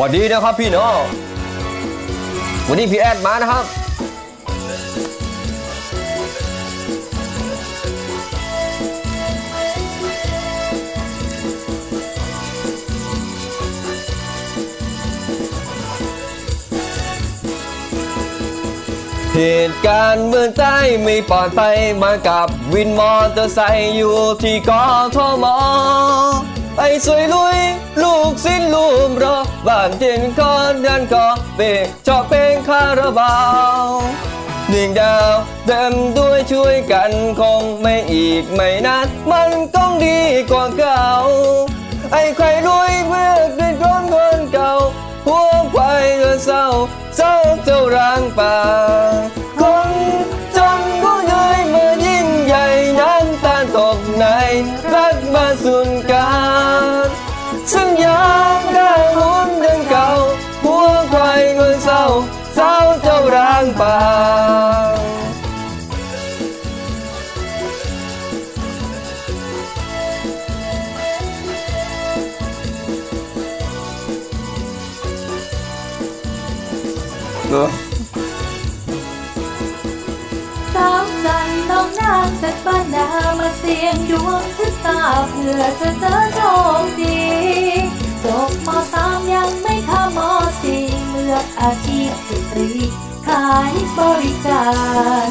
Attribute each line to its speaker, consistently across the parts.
Speaker 1: สวัสดีนะครับพี่น้องวันนี้พี่แอดมานะครับ เหตุการณ์เมืองใต้ไม่ปลอดภัยมากับวินมอเตอร์ไซค์อยู่ที่กทมไปสวยลุย ลูกสิ้นลูมร บ้านเทียนคอนดันก็เปชอบเพลงคาราบาวหนึ่งดาวเต็มด้วยช่วยกันคงไม่อีกไม่นานมันต้องดีกว่าเก่า ไอ้ใครรวยเมื่อเดินร้อนคนเก่าหัวควายเงินเศร้าเศร้าเจ้าร่างป่า สาวจั
Speaker 2: นน้องนางจากบ้านนามาเสี่ยงดวงชะตาเพื่อจะเจอโชคดีจบมสามยังไม่เข้ามสี่เลือกอาชีพสตรี ขายบริการ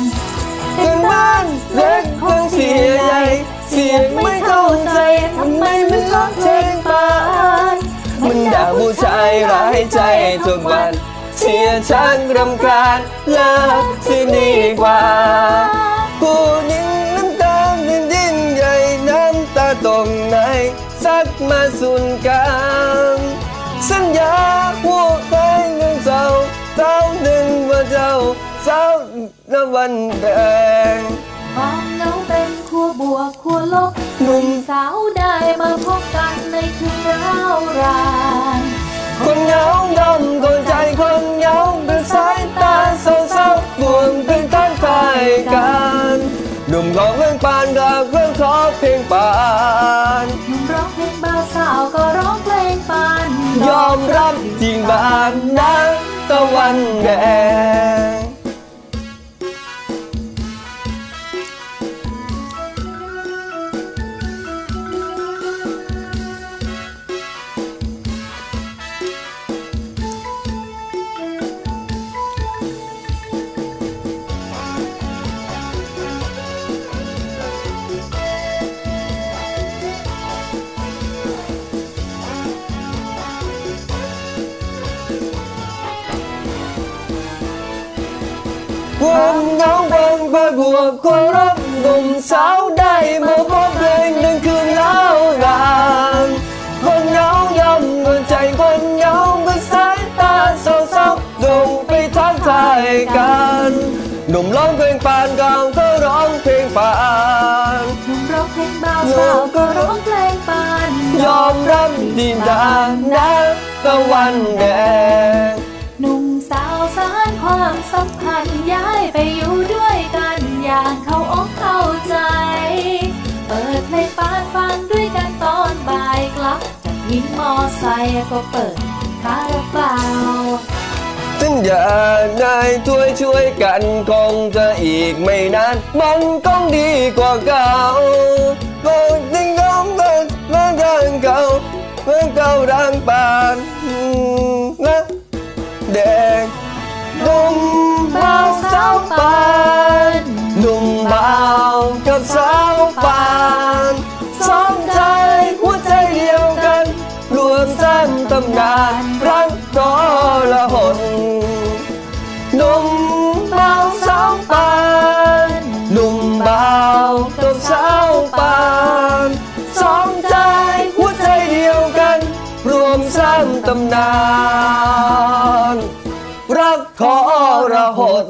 Speaker 1: เป็นบ้านเล็กคนเสียใหญ่เสียงไม่เข้าใจทำไมไม่ชอบเพลงปานมันด่าผู้ชายร้ายใจทุกวัน เสียช่างรำคาญเลิกสิดีกว่าผู้หญิงน้ำตาเป็นยิ่งใหญ่น้ำตาตรงไหนซักมาสุนการสัญญาหัวใจเงินเจ้าเจ้าหนึ่งว่าเจ้าเจ้าตะวันแดง
Speaker 2: ความเหงาเป็นขั้วบวกขั้วลบ
Speaker 1: หนุ่ม
Speaker 2: สาวได้มาพบกันในคืนร้าวราน
Speaker 1: คนเหงาดำคนใจ ยอ
Speaker 2: มรับ
Speaker 1: จริงบานนะตะวันแดง บวกความรักหนุ่มสาวได้มาพบเพลงหนึ่งคืนแล้วนานคนเหงาย่ำหัวใจคนเหงาเป็นสายตาเศร้าๆลงไปทักทายกันหนุ่มร้องเพลงปานกลางก็ร้องเพลงปาน
Speaker 2: หนุ่มร้องเพลงบ่าวสาวก็ร้องเพลงปาน
Speaker 1: ยอมรับดินดานนะตะวันแดง
Speaker 2: หนุ่มสาวสารความสัมพันธ์ย้ายไปอยู่ ยิงมอไซค์ก็เปิดคาราบาว
Speaker 1: สัญญาได้ช่วยช่วยกันคงจะอีกไม่นานมันคงดีกว่าเก่าโลกจริงของกันมาดังเก่าเมื่อเก่าดังปาน วมสร้างตำนาน รักทระหด